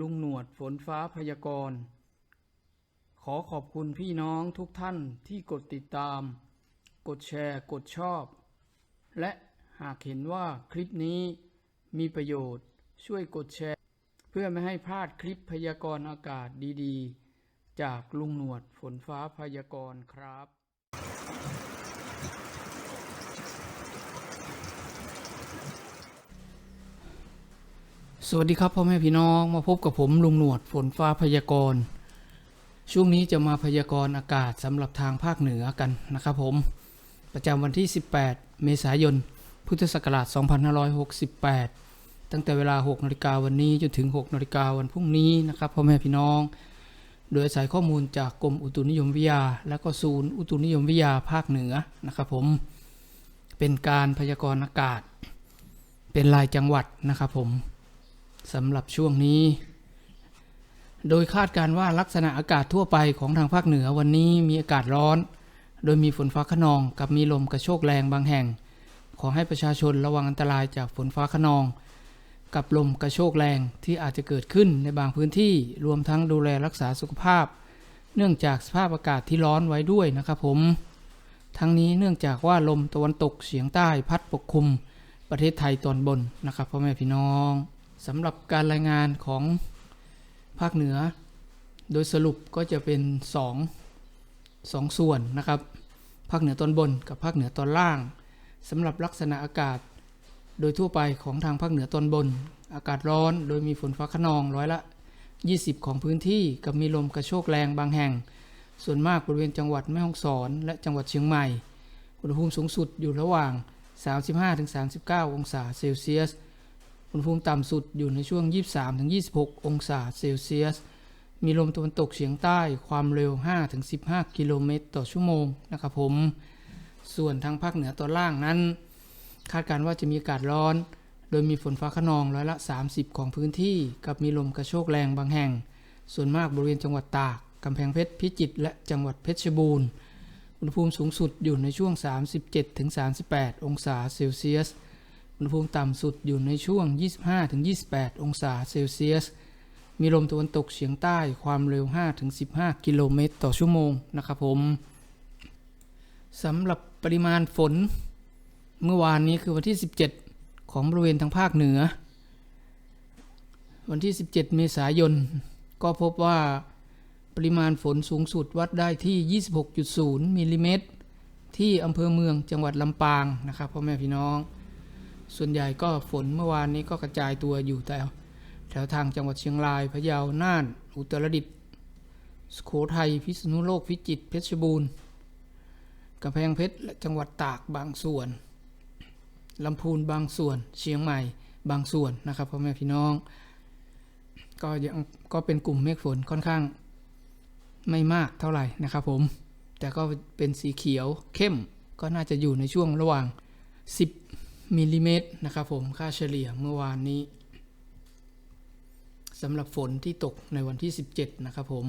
ลุงหนวดฝนฟ้าพยากรณ์ ขอขอบคุณพี่น้องทุกท่านที่กดติดตาม กดแชร์ กดชอบ และหากเห็นว่าคลิปนี้มีประโยชน์ช่วยกดแชร์ เพื่อไม่ให้พลาดคลิปพยากรณ์อากาศดีๆ จากลุงหนวดฝนฟ้าพยากรณ์ครับ สวัสดีครับพ่อแม่พี่น้องมาพบกับผมลุงหนวดฝนฟ้าพยากรณ์ช่วงนี้จะมาพยากรณ์อากาศสำหรับทางภาคเหนือกันนะครับผม ประจำวันที่ 18 เมษายน พุทธศักราช 2568 ตั้งแต่เวลา 6นาฬิกาวันนี้จนถึง 6นาฬิกาวันพรุ่งนี้นะครับพ่อแม่พี่น้อง โดยอาศัยข้อมูลจากกรมอุตุนิยมวิทยา และก็ศูนย์อุตุนิยมวิทยาภาคเหนือนะครับผมเป็นการพยากรณ์อากาศ เป็นรายจังหวัดนะครับผม สำหรับช่วงนี้ โดยคาดการว่าลักษณะอากาศทั่วไปของทางภาคเหนือวันนี้มีอากาศร้อน โดยมีฝนฟ้าขนองกับมีลมกระโชกแรงบางแห่ง ขอให้ประชาชนระวังอันตรายจากฝนฟ้าขนอง กับลมกระโชกแรงที่อาจจะเกิดขึ้นในบางพื้นที่รวมทั้งดูแลรักษาสุขภาพ เนื่องจากสภาพอากาศที่ร้อนไว้ด้วยนะครับผม ทั้งนี้เนื่องจากว่าลมตะวันตกเฉียงใต้พัดปกคลุมประเทศไทยตอนบนนะครับพ่อแม่พี่น้อง สำหรับการรายงานของภาคเหนือ โดยสรุปก็จะเป็น2องสองส่วนนะครับ ภาคเหนือตอนบนกับภาคเหนือตอนล่างสำหรับลักษณะอากาศ โดยทั่วไปของทางภาคเหนือตอนบน อากาศร้อนโดยมีฝนฟ้าขนองร้อยละ 20 ของพื้นที่กับมีลมกระโชกแรงบางแห่ง ส่วนมากบริเวณจังหวัดแม่ฮ่องสอน และจังหวัดเชียงใหม่อุณหภูมิสูงสุดอยู่ระหว่าง 35-39 องศาเซลเซียส อุณหภูมิต่ำสุดอยู่ในช่วง 23-26 องศาเซลเซียส มีลมตะวันตกเฉียงใต้ความเร็ว 5-15 กิโลเมตรต่อชั่วโมงนะครับผม ส่วนทางภาคเหนือตอนล่างนั้น คาดการณ์ว่าจะมีอากาศร้อน โดยมีฝนฟ้าขนองร้อยละ 30 ของพื้นที่ กับมีลมกระโชกแรงบางแห่ง ส่วนมากบริเวณจังหวัดตากกำแพงเพชรพิจิตรและจังหวัดเพชรบูรณ์ อุณหภูมิสูงสุดอยู่ในช่วง 37-38 องศาเซลเซียส อุณหภูมิต่ำสุดอยู่ในช่วง 25-28 องศาเซลเซียส มีลมตะวันตกเฉียงใต้ความเร็ว 5-15 กิโลเมตรต่อชั่วโมงนะครับผมสำหรับปริมาณฝน เมื่อวานนี้คือวันที่ 17 ของบริเวณทางภาคเหนือ วันที่ 17 เมษายน ก็พบว่าปริมาณฝนสูงสุดวัดได้ที่ 26.0มิลลิเมตรที่อำเภอเมืองจังหวัดลำปางนะครับพ่อแม่พี่น้อง ส่วนใหญ่ก็ฝนเมื่อวานนี้ก็กระจายตัวอยู่แต่แถวทางจังหวัดเชียงรายพะเยา น่าน อุตรดิตถ์สุโขทัย พิษณุโลก พิจิตร เพชรบูรณ์กำแพงเพชร และจังหวัดตากบางส่วน ลำพูนบางส่วน เชียงใหม่บางส่วนนะครับพ่อแม่พี่น้อง ก็ยังก็เป็นกลุ่มเมฆฝนค่อนข้างไม่มากเท่าไหร่นะครับผม แต่ก็เป็นสีเขียวเข้มก็น่าจะอยู่ในช่วงระหว่าง 10 มิลลิเมตรนะครับผมค่าเฉลี่ยเมื่อวานนี้สำหรับฝนที่ตกในวันที่ 17 นะครับผม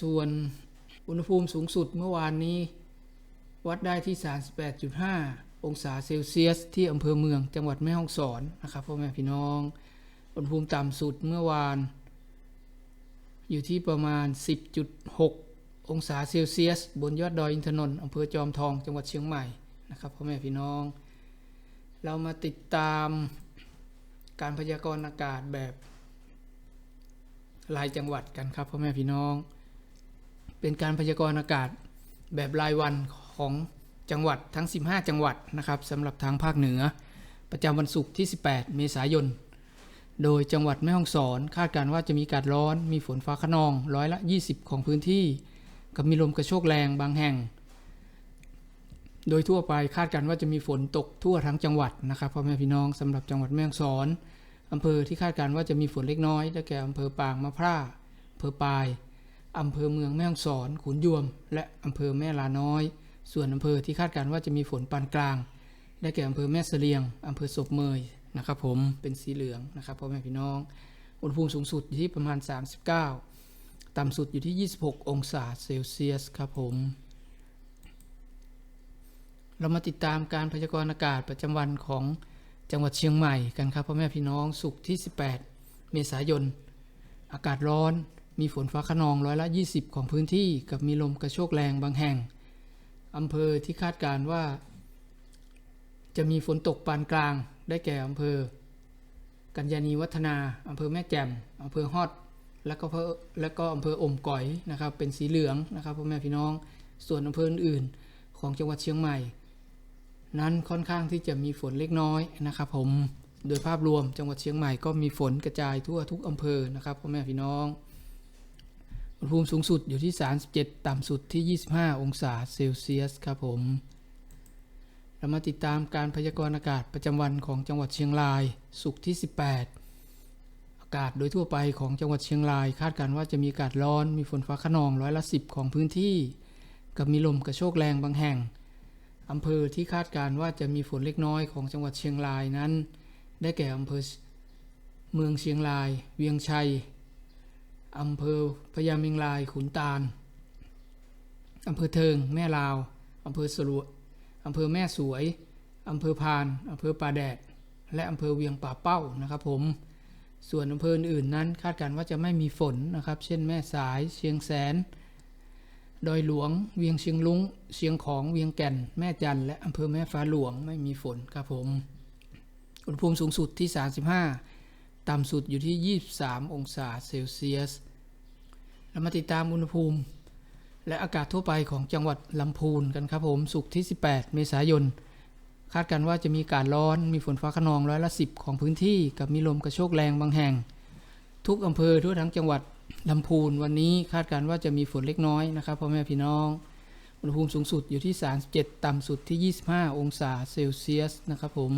ส่วนอุณหภูมิสูงสุดเมื่อวานนี้ วัดได้ที่ 38.5 องศาเซลเซียส ที่อำเภอเมืองจังหวัดแม่ฮ่องสอนนะครับพ่อแม่พี่น้อง อุณหภูมิต่ำสุดเมื่อวาน อยู่ที่ประมาณ 10.6 องศาเซลเซียส บนยอดดอยอินทนนท์อำเภอจอมทองจังหวัดเชียงใหม่ นะครับพ่อแม่พี่น้อง เรามาติดตามการพยากรณ์อากาศแบบรายจังหวัดกันครับพ่อแม่พี่น้อง เป็นการพยากรณ์อากาศแบบรายวันของจังหวัดทั้ง 15 จังหวัดนะครับสำหรับทางภาคเหนือ ประจำวันศุกร์ที่ 18 เมษายน โดยจังหวัดแม่ฮ่องสอน คาดการณ์ว่าจะมีอากาศร้อน มีฝนฟ้าขนองร้อยละ 20 ของพื้นที่ กับมีลมกระโชกแรงบางแห่ง โดยทั่วไปคาดการณ์ว่าจะมีฝนตกทั่วทั้งจังหวัดนะครับพ่อแม่พี่น้องสำหรับจังหวัดแม่ฮ่องสอนอำเภอที่คาดการณ์ว่าจะมีฝนเล็กน้อยได้แก่อำเภอปางมะพร้าอำเภอปายอำเภอเมืองแม่ฮ่องสอนขุนยวม และอำเภอแม่ลาน้อย ส่วนอำเภอที่คาดการณ์ว่าจะมีฝนปานกลาง ได้แก่อำเภอแม่เสลียงอำเภอศพเมยนะครับผมเป็นสีเหลืองนะครับพ่อแม่พี่น้อง อุณหภูมิสูงสุดอยู่ที่ประมาณ 39 ต่ำสุดอยู่ที่ 26 องศาเซลเซียสครับผม เรามาติดตามการพยากรณ์อากาศประจำวันของจังหวัดเชียงใหม่กันครับพ่อแม่พี่น้องสุกที่ 18 เมษายน อากาศร้อนมีฝนฟ้าขนองร้อยละ 20 ของพื้นที่กับมีลมกระโชกแรงบางแห่งอำเภอที่คาดการว่า จะมีฝนตกปานกลางได้แก่อำเภอ กัญญานีวัฒนาอำเภอแม่แจ่มอำเภอฮอดแล้วก็อำเภอแล้วก็อำเภออมก๋อยนะครับเป็นสีเหลืองนะครับพ่อแม่พี่น้องส่วนอำเภออื่นๆของจังหวัดเชียงใหม่ นั้นค่อนข้างที่จะมีฝนเล็กน้อยนะครับผมโดยภาพรวมจังหวัดเชียงใหม่ก็มีฝนกระจายทั่วทุกอำเภอนะครับพ่อแม่พี่น้องอุณหภูมิสูงสุดอยู่ที่ 37 ต่ำสุดที่ 25 องศาเซลเซียสครับผม เรามาติดตามการพยากรณ์อากาศประจำวันของจังหวัดเชียงราย สุขที่ 18 อากาศโดยทั่วไปของจังหวัดเชียงราย คาดการณ์ว่าจะมีอากาศร้อน มีฝนฟ้าขนองร้อยละ 10 ของพื้นที่ กับมีลมกระโชกแรงบางแห่ง อำเภอที่คาดการว่าจะมีฝนเล็กน้อยของจังหวัดเชียงรายนั้น ได้แก่อำเภอเมืองเชียงราย เวียงชัยอำเภอพญาเมงรายขุนตาลอำเภอเทิงแม่ลาวอำเภอสรวอำเภอแม่สวยอำเภอพานอำเภอป่าแดด และอำเภอเวียงป่าเป้านะครับผม ส่วนอำเภออื่นนั้นคาดการว่าจะไม่มีฝนนะครับ เช่นแม่สาย เชียงแสน ดอยหลวง เวียงเชียงลุงเชียงของเวียงแก่น แม่จันและอำเภอแม่ฟ้าหลวงไม่มีฝนครับผม อุณหภูมิสูงสุดที่ 35 ต่ำสุดอยู่ที่ 23 องศาเซลเซียสเรามาติดตามอุณหภูมิ และอากาศทั่วไปของจังหวัดลำพูนกันครับผมสุกที่ 18 เมษายน คาดกันว่าจะมีอากาศร้อนมีฝนฟ้าขนองร้อยละ 10 ของพื้นที่ กับมีลมกระโชกแรงบางแห่ง ทุกอำเภอทั่วทั้งจังหวัด ลำพูนวันนี้คาดการณ์ว่าจะมีฝนเล็กน้อยนะครับพ่อแม่พี่น้องอุณหภูมิสูงสุดอยู่ที่ 37 ต่ำสุดที่ 25 องศาเซลเซียสนะครับผม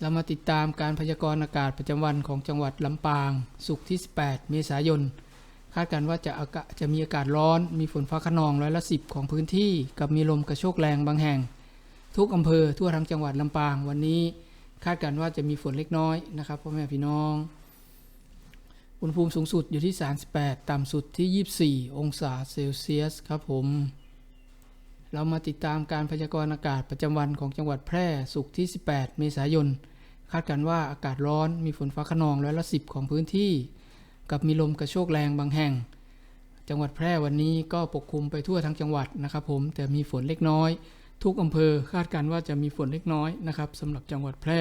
เรามาติดตามการพยากรณ์อากาศประจำวันของจังหวัดลำปางสุกร์ที่ 18 เมษายน คาดการณ์ว่าจะอากาศจะมีอากาศร้อน มีฝนฟ้าขนองร้อยละ 10 ของพื้นที่ กับมีลมกระโชกแรงบางแห่ง ทุกอำเภอทั่วทั้งจังหวัดลำปางวันนี้ คาดการณ์ว่าจะมีฝนเล็กน้อยนะครับพ่อแม่พี่น้อง อุณหภูมิสูงสุดอยู่ที่ 38 ต่ำสุดที่ 24 องศาเซลเซียสครับผม เรามาติดตามการพยากรณ์อากาศประจำวันของจังหวัดแพร่สุกร์ที่ 18 เมษายน คาดการณ์ว่าอากาศร้อนมีฝนฟ้าขนองร้อยละ 10 ของพื้นที่ กับมีลมกระโชกแรงบางแห่ง จังหวัดแพร่วันนี้ก็ปกคลุมไปทั่วทั้งจังหวัดนะครับผม แต่มีฝนเล็กน้อย ทุกอำเภอคาดการณ์ว่าจะมีฝนเล็กน้อยนะครับสำหรับจังหวัดแพร่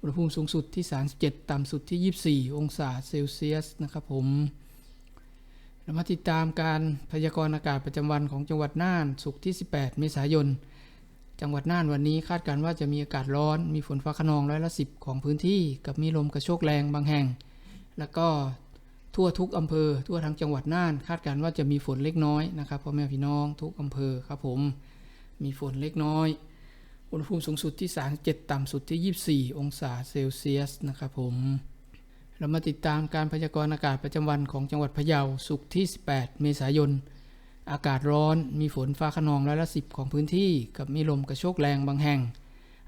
อุณหภูมิสูงสุดที่ 37 ต่ำสุดที่ 24 องศาเซลเซียสนะครับผมเรามาติดตามการพยากรณ์อากาศประจำวันของจังหวัดน่านสุกร์ที่ 18 เมษายน จังหวัดน่านวันนี้คาดการณ์ว่าจะมีอากาศร้อน มีฝนฟ้าขนองร้อยละ 10 ของพื้นที่ กับมีลมกระโชกแรงบางแห่ง แล้วก็ทั่วทุกอำเภอ ทั่วทั้งจังหวัดน่าน คาดการณ์ว่าจะมีฝนเล็กน้อยนะครับพ่อแม่พี่น้องทุกอำเภอครับผม มีฝนเล็กน้อย อุณหภูมิสูงสุดที่ 37 ต่ำสุดที่ 24 องศาเซลเซียสนะครับผม เรามาติดตามการพยากรณ์อากาศประจำวันของจังหวัดพะเยาสุกร์ที่ 18 เมษายน อากาศร้อน มีฝนฟ้าขนองร้อยละ10 ของพื้นที่ กับมีลมกระโชกแรงบางแห่ง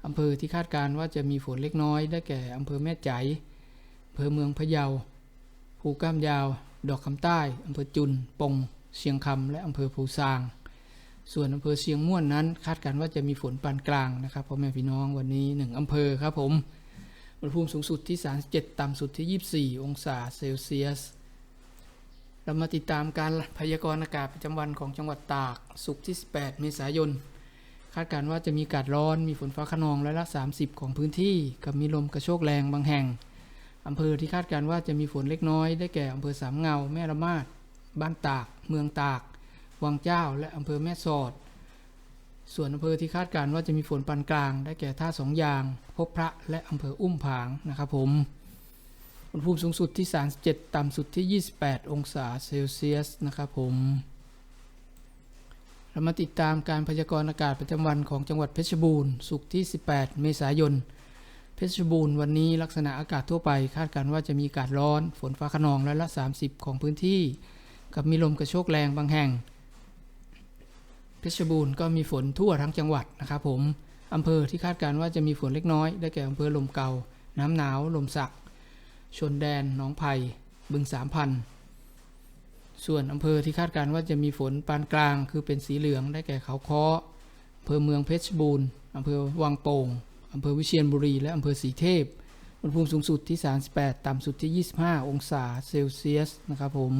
อำเภอที่คาดการณ์ว่าจะมีฝนเล็กน้อย ได้แก่อำเภอแม่ใจอำเภอเมืองพะเยา ภูก้ามยาว ดอกคำใต้อำเภอจุน ปง เชียงคำ และอำเภอภูซาง ส่วนอำเภอเชียงม่วนนั้น คาดการณ์ว่าจะมีฝนปานกลางนะครับพ่อแม่พี่น้องวันนี้ 1อำเภอครับผมอุณหภูมิสูงสุดที่ 37 ต่ำสุดที่ 24 องศาเซลเซียส เรามาติดตามการพยากรณ์อากาศประจำวันของจังหวัดตาก สุกที่ 18 เมษายน คาดการณ์ว่าจะมีอากาศร้อน มีฝนฟ้าขนองร้อยละ 30 ของพื้นที่ กับมีลมกระโชกแรงบางแห่ง อำเภอที่คาดการณ์ว่าจะมีฝนเล็กน้อย ได้แก่อำเภอสามเงา แม่ละมาด บ้านตาก เมืองตาก วังเจ้า และอำเภอแม่สอด ส่วนอำเภอที่คาดการณ์ว่าจะมีฝนปานกลาง ได้แก่ท่าสองยาง พบพระและอำเภออุ้มผางนะครับผมอุณหภูมิสูงสุดที่ 37 ต่ำสุดที่ 28 องศาเซลเซียสนะครับผมเรามาติดตามการพยากรณ์อากาศประจำวันของจังหวัดเพชรบูรณ์สุกร์ที่ 18 เมษายน เพชรบูรณ์วันนี้ลักษณะอากาศทั่วไป คาดการณ์ว่าจะมีอากาศร้อน ฝนฟ้าขนองร้อยละ 30 ของพื้นที่ กับมีลมกระโชกแรงบางแห่ง เพชรบูรณ์ก็มีฝนทั่วทั้งจังหวัดนะครับผมอำเภอที่คาดการณ์ว่าจะมีฝนเล็กน้อย ได้แก่อำเภอลมเก่าน้ำหนาว ลมสัก ชนแดน หนองไผ่ บึงสามพัน ส่วนอำเภอที่คาดการณ์ว่าจะมีฝนปานกลาง คือเป็นสีเหลือง ได้แก่เขาค้ออำเภอเมืองเพชรบูรณ์อำเภอวังโป่งอำเภอวิเชียรบุรี และอำเภอสีเทพอุณหภูมิสูงสุดที่ 38 ต่ำสุดที่ 25 องศาเซลเซียสนะครับผม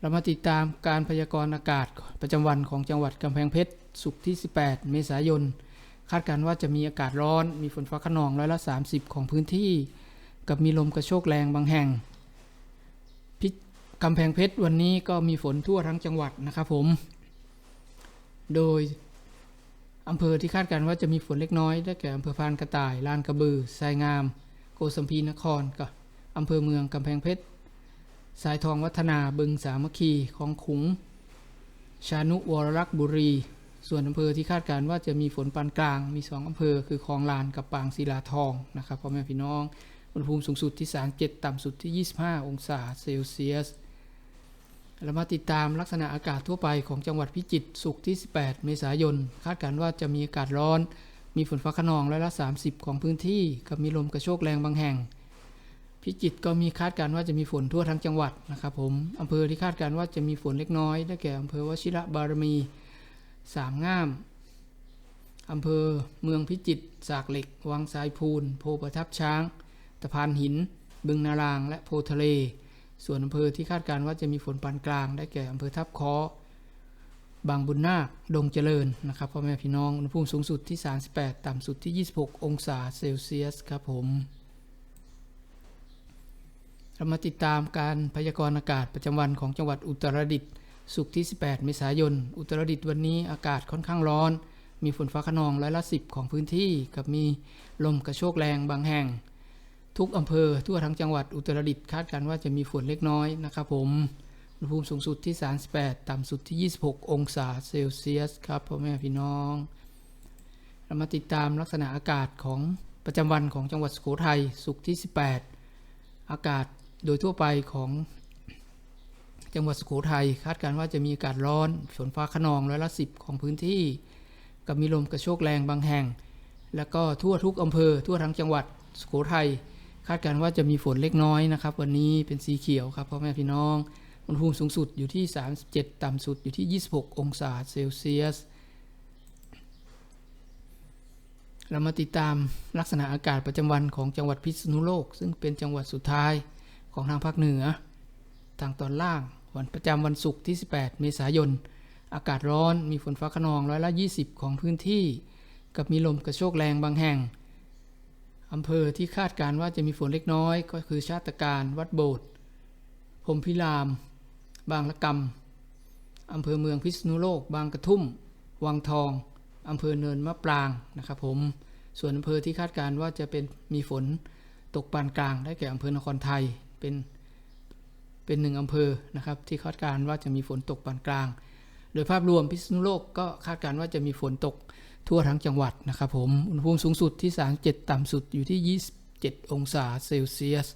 เรามาติดตามการพยากรณ์อากาศประจำวันของจังหวัดกำแพงเพชรสุกร์ที่ 18 เมษายน คาดการณ์ว่าจะมีอากาศร้อน มีฝนฟ้าขนองร้อยละ 30 ของพื้นที่ กับมีลมกระโชกแรงบางแห่งพิกำแพงเพชรวันนี้ก็มีฝนทั่วทั้งจังหวัดนะครับผม โดยอำเภอที่คาดการณ์ว่าจะมีฝนเล็กน้อยได้แก่อำเภอพานกระต่าย ลานกระบือ ทรายงาม โกสัมพีนครกับอำเภอเมืองกำแพงเพชร สายทองวัฒนาบึงสามัคคีคลองขุง ชานุวรรักษ์บุรี ส่วนอำเภอที่คาดการณ์ว่าจะมีฝนปานกลาง มีสองอำเภอคือคลองลานกับปางศิลาทองนะครับพ่อแม่พี่น้องอุณหภูมิสูงสุดที่ 37 ต่ำสุดที่ 25 องศาเซลเซียสเรามาติดตามลักษณะอากาศทั่วไปของจังหวัดพิจิตรสุกที่ 18 เมษายน คาดการณ์ว่าจะมีอากาศร้อน มีฝนฟ้าขนองร้อยละ 30 ของพื้นที่ กับมีลมกระโชกแรงบางแห่ง พิจิตรก็มีคาดการณ์ว่าจะมีฝนทั่วทั้งจังหวัดนะครับผมอำเภอที่คาดการณ์ว่าจะมีฝนเล็กน้อยได้แก่อำเภอวชิระบารมีสามง่ามอำเภอเมืองพิจิตรสากเหล็ก วังทรายพูน โพประทับช้างตะพานหิน บึงนาราง และโพทะเล ส่วนอำเภอที่คาดการณ์ว่าจะมีฝนปานกลาง ได้แก่อำเภอทับคอบางบุญนาค ดงเจริญนะครับพ่อแม่พี่น้องอุณหภูมิสูงสุดที่ 38 ต่ำสุดที่ 26 องศาเซลเซียสครับผม เรามาติดตามการพยากรณ์อากาศประจำวันของจังหวัดอุตรดิตถ์สุกร์ที่ 18 เมษายน อุตรดิตถ์วันนี้อากาศค่อนข้างร้อน มีฝนฟ้าขนองร้อยละ10ของพื้นที่ กับมีลมกระโชกแรงบางแห่ง ทุกอำเภอทั่วทั้งจังหวัดอุตรดิตถ์คาดการณ์ว่าจะมีฝนเล็กน้อยนะครับผมอุณหภูมิสูงสุดที่ 38 ต่ำสุดที่ 26 องศาเซลเซียสครับพ่อแม่พี่น้อง เรามาติดตามลักษณะอากาศของประจำวันของจังหวัดสุโขทัยสุกร์ที่ 18 อากาศ โดยทั่วไปของจังหวัดสุโขทัยคาดการณ์ว่าจะมีอากาศร้อนฝนฟ้าขนองร้อยละ10ของพื้นที่ กับมีลมกระโชกแรงบางแห่ง แล้วก็ทั่วทุกอำเภอ ทั่วทั้งจังหวัดสุโขทัยคาดการณ์ว่าจะมีฝนเล็กน้อยนะครับ วันนี้เป็นสีเขียวครับพ่อแม่พี่น้องอุณหภูมิสูงสุดอยู่ที่ 37 ต่ำสุดอยู่ที่ 26 องศาเซลเซียส เรามาติดตามลักษณะอากาศประจำวันของจังหวัดพิษณุโลก ซึ่งเป็นจังหวัดสุดท้าย ของทางภาคเหนือ ทางตอนล่างวันประจำวันศุกร์ที่ 18 เมษายน อากาศร้อนมีฝนฟ้าขนองร้อยละ 20 ของพื้นที่ กับมีลมกระโชกแรงบางแห่งอำเภอที่คาดการว่าจะมีฝนเล็กน้อยก็คือชาติการวัดโบสถ์พรมพิราม บางละกำอำเภอเมืองพิษณุโลก บางกระทุ่ม วังทองอำเภอเนินมะปรางนะครับผม ส่วนอำเภอที่คาดการว่าจะเป็นมีฝนตกปานกลางได้แก่อำเภอนครไทย เป็นเป็นหนึ่งอำเภอนะครับ ที่คาดการณ์ว่าจะมีฝนตกปานกลาง โดยภาพรวมพิษณุโลกก็คาดการณ์ว่าจะมีฝนตกทั่วทั้งจังหวัดนะครับผมอุณหภูมิสูงสุดที่ 37 ต่ำสุดอยู่ที่ 27 องศาเซลเซียส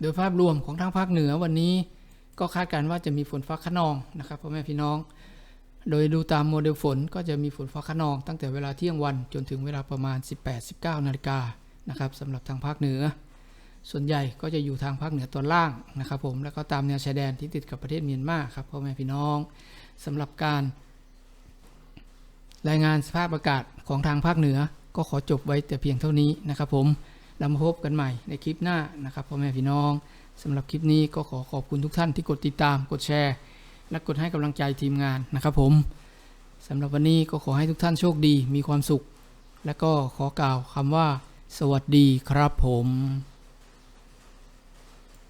โดยภาพรวมของทางภาคเหนือวันนี้ก็คาดการณ์ว่าจะมีฝนฟ้าขนองนะครับพ่อแม่พี่น้อง โดยดูตามโมเดลฝนก็จะมีฝนฟ้าขนอง ตั้งแต่เวลาเที่ยงวันจนถึงเวลาประมาณ 18-19 นาฬิกานะครับสำหรับทางภาคเหนือ ส่วนใหญ่ก็จะอยู่ทางภาคเหนือตอนล่างนะครับผมแล้วก็ตามแนวชายแดนที่ติดกับประเทศเมียนมาครับพ่อแม่พี่น้องสำหรับการ รายงานสภาพอากาศของทางภาคเหนือ ก็ขอจบไว้แต่เพียงเท่านี้นะครับผมเรามาพบกันใหม่ในคลิปหน้านะครับพ่อแม่พี่น้องสำหรับคลิปนี้ก็ขอขอบคุณทุกท่านที่กดติดตามกดแชร์ และกดให้กำลังใจทีมงานนะครับผมสำหรับวันนี้ก็ขอให้ทุกท่านโชคดีมีความสุข และก็ขอกล่าวคำว่า สวัสดีครับผม